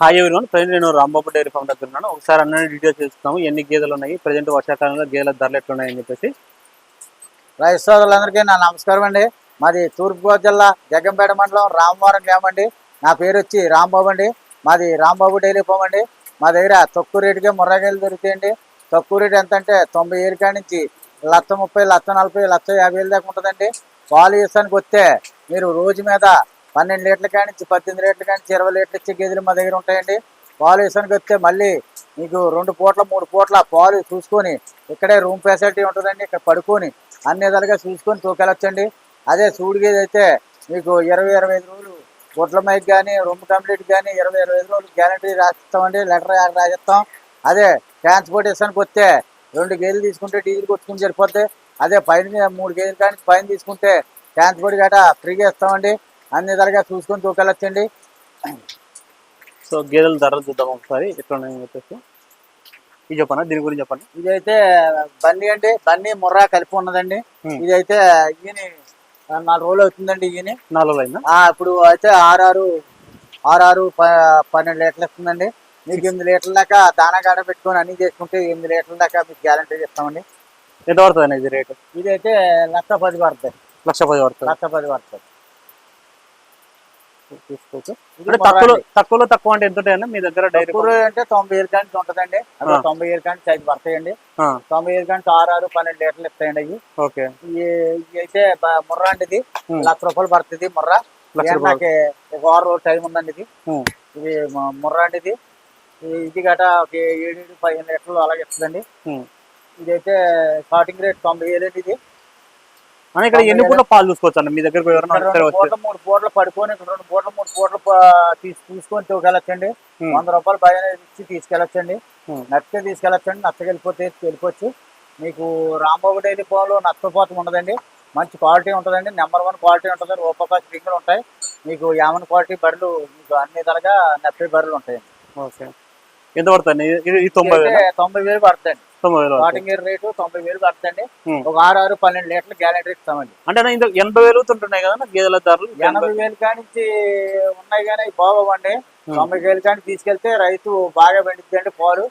Hi everyone present నేను Rambabu dairy farm దగ్గర ఉన్నాను. ఒకసారి అన్ని డీటెయిల్స్ తెలుసుకున్నాము ఎన్ని గేదెలు ఉన్నాయి? ప్రజెంట్ వర్షాకాలంలో గేదెల ధరలు ఎట్లున్నాయని చెప్పేసి. రైతు సోదరులందరికీ నా నమస్కారం అండి. మాది తూర్పుగోదావరి జిల్లా జగ్గంపేట మండలం రామవరం గ్రామం అండి. నా పేరు వచ్చి రాంబాబు అండి. మాది రాంబాబు డైరీ ఫామ్ అండి. మా దగ్గర తక్కువ రేటుకే ముర్రగాయలు దొరుకుతాయండి. తక్కువ రేటు ఎంత అంటే తొంభై ఏడు కాడి నుంచి లక్ష ముప్పై లక్ష నలభై లక్ష యాభై వేలు దాకా ఉంటుందండి. పాలు ఇస్తానికి వస్తే మీరు రోజు మీద పన్నెండు లీటర్ల కాడి నుంచి పద్దెనిమిది లీటర్ల కాడి నుంచి ఇరవై లీటర్లు ఇచ్చే గేదెలు మా దగ్గర ఉంటాయండి. పాలు ఇస్తానికి వస్తే మళ్ళీ మీకు రెండు పూట్ల మూడు పూట్ల పాలు చూసుకొని ఇక్కడే రూమ్ ఫెసిలిటీ ఉంటుందండి ఇక్కడ పడుకొని అన్ని విధాలుగా చూసుకొని తూకెళ్ళొచ్చండి. అదే సూడు గేదె అయితే మీకు ఇరవై ఇరవై ఐదు రోజులు గుడ్ల మైక్ కానీ రూమ్ కంప్లీట్ కానీ ఇరవై ఇరవై ఐదు రోజులు గ్యారంటీ రాసిస్తామండి లెటర్ రాసిస్తాం. అదే ట్రాన్స్పోర్టేషన్కి వస్తే రెండు గేదెలు తీసుకుంటే డీజిల్ కొట్టుకుని సరిపోతే అదే పైన మూడు గేదెలు కానీ పైన తీసుకుంటే ట్రాన్స్పోర్ట్ గట్రా ఫ్రీగా ఇస్తామండి. అన్ని విధాలుగా చూసుకొని తూకెళ్ళొచ్చండి సో గేదెల ధరలు చూద్దాం ఒకసారి. ఎట్లున్నాయని చెప్పేసి. ఇది చెప్పనా దీని గురించి చెప్పండి. ఇదైతే బన్నీ అండి. బన్నీ ముర్రా కలిపి ఉన్నదండి. ఇదైతే ఈయన నాలుగు రోజులు అవుతుందండి ఈయన. నాలుగు అయిందా? ఆ, ఇప్పుడు అయితే ఆరారు ఆరారు ప- పన్నెండు లీటర్లు ఇస్తుందండి మీకు ఎనిమిది లీటర్ల దాకా దానా గాడ పెట్టుకొని అన్ని చేసుకుంటే ఎనిమిది లీటర్ల దాకా మీకు గ్యారంటీ ఇస్తామండి ఎంత పడుతుంది ఇది రేటు? ఇదైతే లక్ష పది పడుతుంది లక్ష పది పడుతుంది. లక్ష పది పడుతుంది తీసుకోవచ్చు. అంటే తక్కువలో. తక్కువలో తక్కువ అంటే ఎంత ఉంటాయన్నా మీ దగ్గర డైరీ అంటే తొంభై ఏళ్ళ కాంచి ఉంటుందండి. తొంభై ఏళ్ళ కాంచి ఐదు పడతాయండి. తొంభై ఏళ్ళ కాంచి ఆరు ఆరు పన్నెండు లీటర్లు ఇస్తాయండి అవి. ఓకే. అయితే ముర్రా Hmm. లక్ష రూపాయలు పడుతుంది ముర్రా. నాకు ఒక వారం రోజులు టైం ఉందండి ఇది. ఇది మ- ముర్రా అండి ఇది గట ఒక ఏడు ఏడు పదిహేను లీటర్లు అలాగే ఇస్తుందండి. ఇదైతే స్టార్టింగ్ రేట్ తొంభై అండి ఇది. ఇక్కడ ఎన్ని పూట పాలు చూసుకోవచ్చు అన్న మీ పూటలు మూడు పూటలు పడుకొని రెండు పూటలు మూడు పూటలు తీసుకొని తూకెళ్ళొచ్చండి. వంద రూపాయలు భయం ఇచ్చి తీసుకెళ్ళొచ్చండి. నచ్చితే తీసుకెళ్ళొచ్చండి నచ్చగలిపోతే వెళ్ళిపోవచ్చు. మీకు రాంబాబు డైరీ పాలు నచ్చపోతం ఉండదండి. మంచి క్వాలిటీ ఉంటుందండి. నెంబర్ వన్ క్వాలిటీ ఉంటుంది రూపాయి స్ప్రింగ్లు ఉంటాయి. మీకు యామన్ క్వాలిటీ బర్రెలు మీకు అన్ని విధాలుగా నప్పే బర్రెలు ఉంటాయండి. ఓకే. ఎంత తొంభై పడుతుంది తొంభై వేలు పడుతుంది. స్టార్టింగ్ రేటు తొంభై వేలు పడుతుంది. ఒక ఆరు ఆరు పన్నెండు లీటర్లు గ్యారెంటీ ఇస్తామండి. అంటే ఇంత ఎనభై వేలు ఉంటున్నాయి కదా గేదెల ధరలు? ఎనభై వేలు కానించి ఉన్నాయి కానీ బాగోవండి. తొంభై వేలు కానీ తీసుకెళ్తే రైతు బాగా పండిద్దండి పాలు.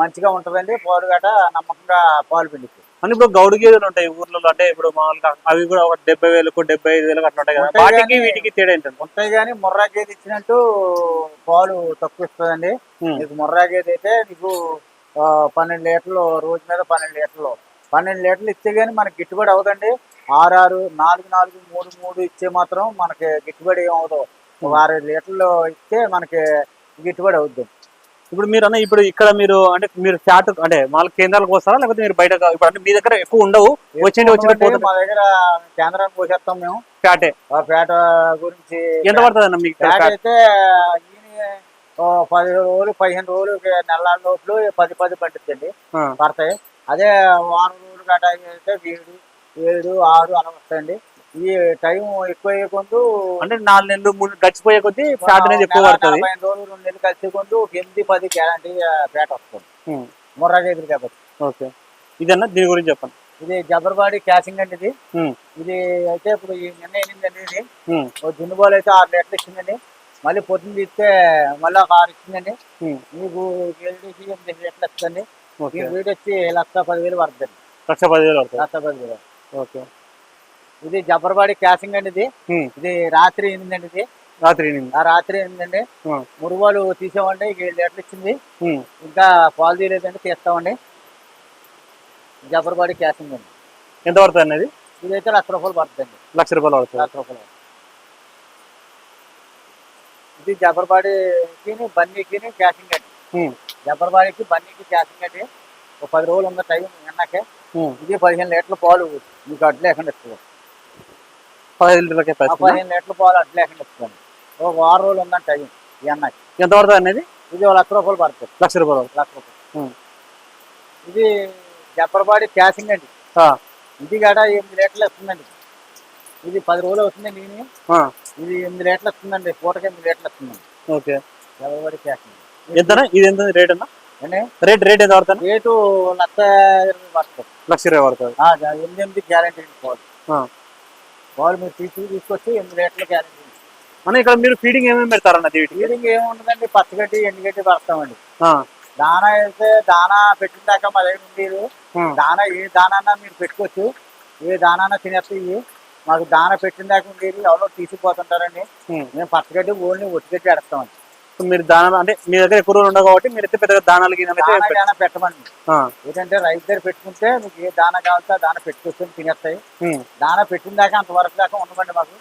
మంచిగా ఉంటుందండి. పాలు గట నమ్మకంగా పాలు పండిద్ది అని ఇప్పుడు గౌడు గేదెలు ఉంటాయి ఊర్లలో అంటే ఇప్పుడు మామూలుగా అవి కూడా ఒక డెబ్బై వేలకు డెబ్బై ఐదు వేలకు అట్లా ఉంటాయి కదా. వాటికి వీటికి తేడా ఏంటంటే ఉంటాయి కానీ ముర్రా గేదె ఇచ్చినట్టు పాలు తక్కువ ఇస్తుందండి. మీకు ముర్రా గేదె అయితే ఆ, పన్నెండు లీటర్లు రోజు మీద పన్నెండు లీటర్లు. పన్నెండు లీటర్లు ఇస్తే కానీ మనకి గిట్టుబడి అవదండి ఆరు ఆరు నాలుగు నాలుగు మూడు మూడు ఇచ్చే మాత్రం మనకి గిట్టుబడి ఒక ఆరు లీటర్లు ఇస్తే మనకి గిట్టుబడి అవుద్ది. ఇప్పుడు మీరు అన్న ఇప్పుడు ఇక్కడ మీరు అంటే మీరు ఫ్యాట్ అంటే వాళ్ళ కేంద్రాలకు వస్తారా లేకపోతే మీరు బయట ఇప్పుడు అంటే మీ దగ్గర ఎక్కువ ఉండవు. వచ్చింది పోతుంది మా దగ్గర కేంద్రానికి పోసేస్తాం మేము. ఫ్యాటే. ఆ పేట గురించి ఎంత పడుతుంది అన్న మీకు ఫ్యాట్ అయితే పది రోజులు పదిహేను రోజులు నెల లోపల పది పది పట్టించండి పడతాయి. అదే వారం రోజులు గట్ట అయితే ఏడు ఏడు ఆరు అలా వస్తాయండి. ఈ టైం ఎక్కువ అయ్యే కొందు అంటే నాలుగు నెలలు మూడు గడిచిపోయే కొద్దీ ఫ్యాట్ అనేది ఎక్కువ పడుతుంది. ఐదు రోజులు రెండు నెలలు కలిసే కొందు ఎనిమిది పది గ్యారంటీ పేట వస్తుంది. ముర్రా గేదెలు కాబట్టి. ఓకే. ఇదన్నా దీని గురించి చెప్పండి. ఇది జబర్బాడి క్యాసింగ్ అండి ఇది. ఇది అయితే ఇప్పుడు ఈ నిన్న ఎనిమిది అండి ఇది ఉం. ఓ జిన్ను బాల్ అయితే ఆరు లీటర్లు ఇచ్చిందండి. మళ్ళీ పొద్దున్న తీస్తే మళ్ళీ ఒక ఆరు ఇచ్చిందండి. మీకు ఎనిమిది ఓకే. ఈ రేట్ వచ్చి లక్ష పదివేలు పడుతుంది. లక్ష పదివేలు పడుతుంది. లక్ష పదివేలు. ఓకే. ఇది జబర్బాడి క్యాసింగ్ అండి ఇది. ఇది రాత్రి ఎనిమిది అండి ఇది. రాత్రి ఎనిమిది. ఆ రాత్రి ఉం. మురుగోలు తీసామండి ఏడు లీటర్లు ఇచ్చింది. ఇంకా పాలు తీయలేదండి తీస్తామండి. జబర్బాడి క్యాసింగ్ అండి. ఎంత పడుతుంది అనేది ఇదైతే లక్ష రూపాయలు పడుతుంది లక్ష రూపాయలు పడుతుంది. లక్ష రూపాయలు. ఇది జబర్బాడికి బన్నీకి క్యాసింగ్ అండి ఉం. జబర్బాడికి బన్నీకి క్యాసింగ్ అండి ఒక పది రోజులు ఉన్న టైం ఎన్నాకే. ఇది పదిహేను లీటర్ల పాలు మీకు అడ్డు లేకుండా ఇస్తుంది పదిహేను లీటర్లకే పదిహేను లీటర్ల పాలు అడ్డు లేకుండా ఇస్తుంది ఒక వారం రోజులు ఉందని టైం ఈ అన్నకి. ఎంత పడుతుంది అనేది? ఇది ఒక లక్ష రూపాయలు పడుతుంది. లక్ష రూపాయలు. లక్ష రూపాయలు. ఇది జబర్బాడి క్యాసింగ్ అండి ఇది కాడ ఎనిమిది లీటర్లు ఇస్తుందండి. ఇది పది రోజులు అవుతుంది నేను ఇది ఎనిమిది లీటర్లు ఇస్తుందండి పూటకి ఎనిమిది లీటర్లు ఇస్తుందండి ఓకే. క్యాసింగ్ ఎంతనా? ఇది ఎంత రేట్ అన్న? రేట్ రేట్ ఎంత పడుతుంది? రేటు లక్ష ఇరవై పడుతుంది. లక్ష ఇరవై పడుతుంది. ఎనిమిది ఎనిమిది గ్యారంటీ పాలు. పాలు మీరు తీసుకు తీసుకొచ్చి ఎనిమిది లీటర్లు గ్యారంటీ అన్న ఇక్కడ మీరు ఫీడింగ్ ఏమేమి పెడతారన్న ఫీడింగ్ ఏముంటుందండి పచ్చగడ్డి ఎండుగడ్డి పడతామండి. దానా అయితే దానా పెట్టిన దాకా మా దగ్గర ఉండేది. ఆ, దానా ఏ దానా మీరు పెట్టుకోవచ్చు. ఏ దానా తినేస్తాయి మాకు దానా పెట్టిన దాకా ఉండేది ఎవరో తీసుకుపోతుంటారండి. మేము పచ్చగడ్డి ఓన్లీ ఒట్టిగడ్డి పెడతామండి మీరు దానా అంటే మీ దగ్గర ఎక్కువ రోజులు ఉండవు కాబట్టి మీరు అయితే పెద్దగా దానాలు దానా పెట్టమండి. ఏంటంటే రైతు దగ్గర పెట్టుకుంటే మీకు ఏ దానా కావాలంటే దానా పెట్టుకొచ్చుకొని తినేస్తాయి. దానా పెట్టిన దాకా అంతవరకు దాకా ఉండమండి మాకు.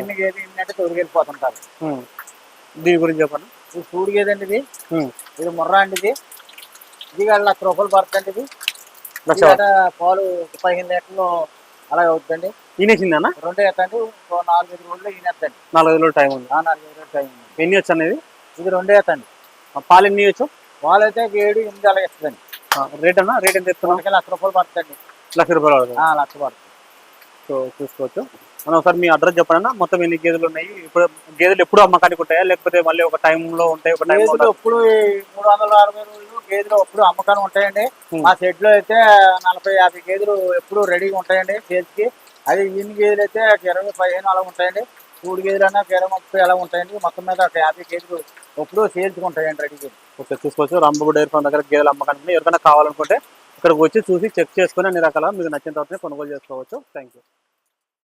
ఎన్ని గేది ఏంటంటే తొలగిపోతుంటారు. దీని గురించి చెప్పండి. ఇది చూడు గేదండి ఇది. ఇది ముర్రా అండి ఇది. ఇది లక్ష రూపాయలు పడుతుంది ఇది. పాలు పదిహేను లీటర్లు అలా అవుతుందండి. ఈనేసిందన్న రెండు ఎత్తండి నాలుగైదు రోజులు ఈయనెత్తండి నాలుగు రోజులు టైం ఉంది? ఆ నాలుగైదు రోజులు టైం ఉంది. ఎన్ని వచ్చు అనేది ఇది రెండు ఎత్తండి పాలు ఎన్ని ఇవ్వచ్చు? పాలు అయితే ఏడు ఎనిమిది అలా ఇస్తుందండి రేట్ అన్న? రేట్ ఎంత ఇస్తున్నాం లక్ష రూపాయలు పడుతుంది లక్ష రూపాయలు పడుతుంది. లక్ష పడుతుంది. సో చూసుకోవచ్చు. మనం ఒకసారి మీ అడ్రస్ చెప్పండి మొత్తం ఎన్ని గేదెలు ఉన్నాయి? ఇప్పుడు గేదెలు ఎప్పుడు అమ్మకానికి ఉంటాయా? లేకపోతే మళ్ళీ ఒక టైంలో ఉంటాయి ఒక టైం మూడు వందల అరవై రోజులు గేదెలు ఎప్పుడు అమ్మకాలు ఉంటాయండి. మా షెడ్లో అయితే నలభై యాభై గేదెలు ఎప్పుడు రెడీగా ఉంటాయండి సేల్స్కి అది ఈయన గేదెలు అయితే ఒక ఇరవై పదిహేను అలా ఉంటాయండి. మూడు గేదెలు అన్నా ఒక ఇరవై ముప్పై అలా ఉంటాయండి. మొత్తం మీద ఒక యాభై గేదెలు ఎప్పుడు సేల్స్ ఉంటాయండి ఓకే చూసుకోవచ్చు రాంబాబు డైరీ ఫామ్ దగ్గర గేదెలు అమ్మకానికి ఎవరికైనా కావాలనుకుంటే ఇక్కడికి వచ్చి చూసి చెక్ చేసుకుని అన్ని రకాల మీకు నచ్చిన తర్వాత కొనుగోలు చేసుకోవచ్చు. Thank you